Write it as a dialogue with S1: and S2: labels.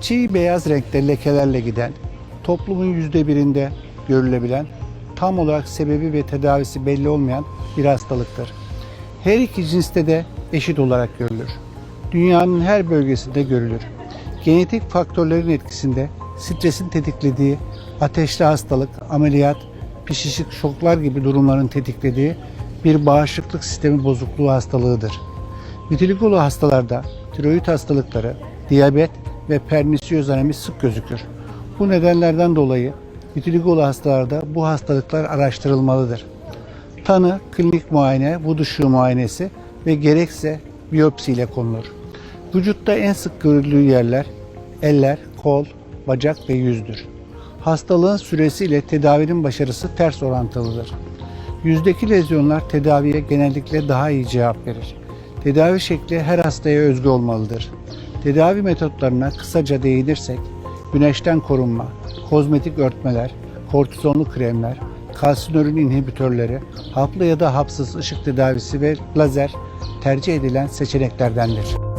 S1: Çiğ beyaz renkte lekelerle giden, toplumun yüzde birinde görülebilen, tam olarak sebebi ve tedavisi belli olmayan bir hastalıktır. Her iki cinste de eşit olarak görülür. Dünyanın her bölgesinde görülür. Genetik faktörlerin etkisinde stresin tetiklediği, ateşli hastalık, ameliyat, pişişik şoklar gibi durumların tetiklediği bir bağışıklık sistemi bozukluğu hastalığıdır. Vitiligolo hastalarda tiroid hastalıkları, diyabet ve pernisiyoz anemi sık gözükür. Bu nedenlerden dolayı vitiligolo hastalarda bu hastalıklar araştırılmalıdır. Tanı, klinik muayene, vücut ışığı muayenesi ve gerekse biyopsi ile konulur. Vücutta en sık görüldüğü yerler eller, kol, bacak ve yüzdür. Hastalığın süresi ile tedavinin başarısı ters orantılıdır. Yüzdeki lezyonlar tedaviye genellikle daha iyi cevap verir. Tedavi şekli her hastaya özgü olmalıdır. Tedavi metotlarına kısaca değinirsek, güneşten korunma, kozmetik örtmeler, kortizonlu kremler, kalsinörin inhibitörleri, haplı ya da hapsız ışık tedavisi ve lazer tercih edilen seçeneklerdendir.